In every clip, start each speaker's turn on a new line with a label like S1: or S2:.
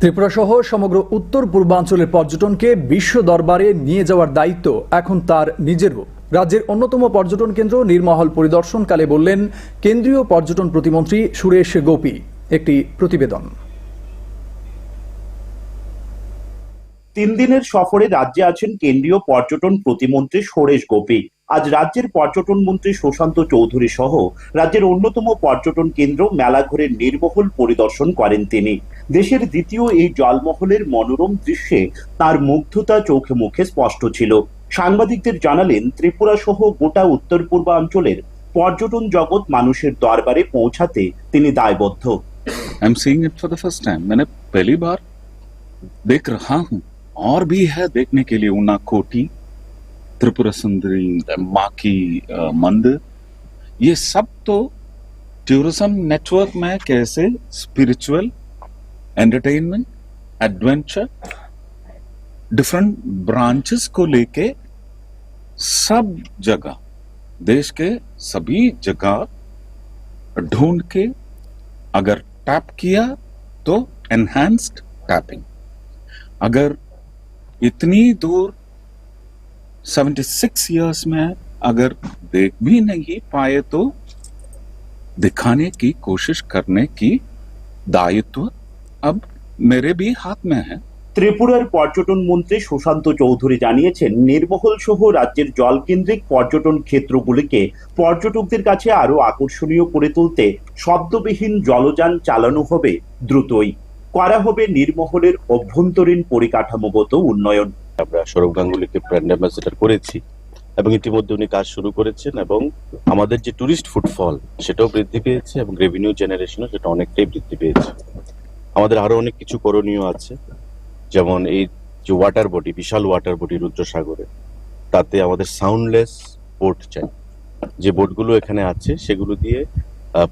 S1: ত্রিপুরা সহ সমগ্র উত্তর পূর্বাঞ্চলের পর্যটনকে বিশ্ব দরবারে নিয়ে যাওয়ার দায়িত্ব এখন তার নিজেরও। রাজ্যের অন্যতম পর্যটন কেন্দ্র নির্মহল পরিদর্শনকালে বললেন, কেন্দ্রীয় পর্যটন প্রতিমন্ত্রী সুরেশ গোপী। একটি প্রতিবেদন।
S2: তিন দিনের সফরে রাজ্যে আছেন কেন্দ্রীয় পর্যটন প্রতিমন্ত্রী সুরেশ গোপী। আজ রাজ্যের পর্যটন মন্ত্রী সুশান্ত চৌধুরী সহ রাজ্যের অন্যতম পর্যটন কেন্দ্র মেলাঘরের নির্মহল পরিদর্শন করেন তিনি দেশের দ্বিতীয় এই জলমহলের মনোরম দৃশ্যে তার মুগ্ধতা চোখে মুখে স্পষ্ট ছিল সাংবাদিকদের জানালেন ত্রিপুরা সহ গোটা উত্তর পূর্বাঞ্চলের পর্যটন জগৎ মানুষের দরবারে পৌঁছাতে তিনি দায়বদ্ধ
S3: I am seeing it for the first time मैंने पहली बार देख रहा हूँ और भी है देखने के लिए ऊना कोटी Tripura Sundari माँ की मंदिर ये सब तो टूरिज़्म नेटवर्क में कैसे spiritual entertainment adventure different branches को लेके सब जगह देश के सभी जगह ढूंढ के अगर टैप किया तो एनहांस्ड टैपिंग अगर इतनी दूर 76 इयर्स में अगर देख भी नहीं पाए तो दिखाने की कोशिश करने की दायित्व अब मेरे भी हाथ में है
S2: ত্রিপুরার পর্যটন মন্ত্রী সুশান্ত চৌধুরী জানিয়েছেন নির্মহল সহ রাজ্যের জলকেন্দ্রিক পর্যটন ক্ষেত্রগুলিকে পর্যটকদের কাছে আরো আকর্ষণীয় করে তুলতে শব্দবিহীন জলযান চালানো হবে দ্রুতই করা হবে নির্মহলের অভ্যন্তরীণ পরিকাঠামোগত উন্নয়ন
S4: আমরা সৌরভ গাঙ্গুলিকে ব্র্যান্ড অ্যাম্বাসেডর করেছি এবং ইতিমধ্যে উনি কাজ শুরু করেছেন এবং আমাদের যে টুরিস্ট ফুটফল সেটাও বৃদ্ধি পেয়েছে এবং রেভিনিউ জেনারেশনও সেটা অনেকটাই বৃদ্ধি পেয়েছে। আমাদের আরও অনেক কিছু করণীয় আছে, যেমন এই যে ওয়াটার বডি বিশাল ওয়াটার বডি রুদ্রসাগরে, তাতে আমাদের সাউন্ডলেস বোট চাই। যে বোটগুলো এখানে আছে, সেগুলো দিয়ে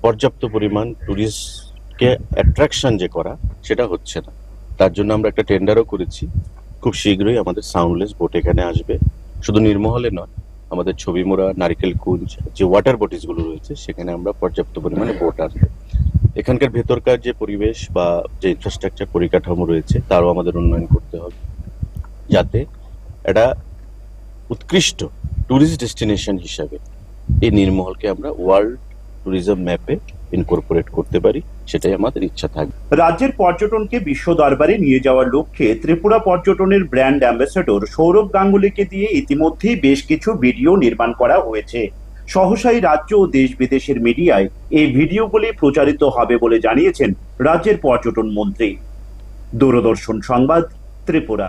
S4: পর্যাপ্ত পরিমাণ টুরিস্টকে অ্যাট্রাকশন যে করা, সেটা হচ্ছে না। তার জন্য আমরা একটা টেন্ডারও করেছি। খুব শীঘ্রই আমাদের সাউন্ডলেস বোট এখানে আসবে। শুধু নির্মহলে নয়, আমাদের ছবিমোড়া নারিকেল কুঞ্জ, যে ওয়াটার বডিজগুলো রয়েছে, সেখানে আমরা পর্যাপ্ত পরিমাণে বোট আসবে। এখানকার ভেতরকার যে পরিবেশ বা যে ইনফ্রাস্ট্রাকচার পরিকাঠামো রয়েছে, তারও আমাদের উন্নয়ন করতে হবে। যাতে এটা উৎকৃষ্ট ট্যুরিস্ট ডেস্টিনেশন হিসাবে এই নির্মহলকে আমরা ওয়ার্ল্ড ট্যুরিজম ম্যাপে ইনকর্পোরেট করতে পারি। সেটাই আমাদের ইচ্ছা থাকবে।
S2: রাজ্যের পর্যটনকে বিশ্ব দরবারে নিয়ে যাওয়ার লক্ষ্যে ত্রিপুরা পর্যটনের ব্র্যান্ড অ্যাম্বাসেডর সৌরভ গাঙ্গুলিকে দিয়ে ইতিমধ্যেই বেশ কিছু ভিডিও নির্মাণ করা হয়েছে। সহসাই রাজ্য ও দেশ বিদেশের মিডিয়ায় এই ভিডিওগুলি প্রচারিত হবে বলে জানিয়েছেন রাজ্যের পর্যটন মন্ত্রী। দূরদর্শন সংবাদ, ত্রিপুরা।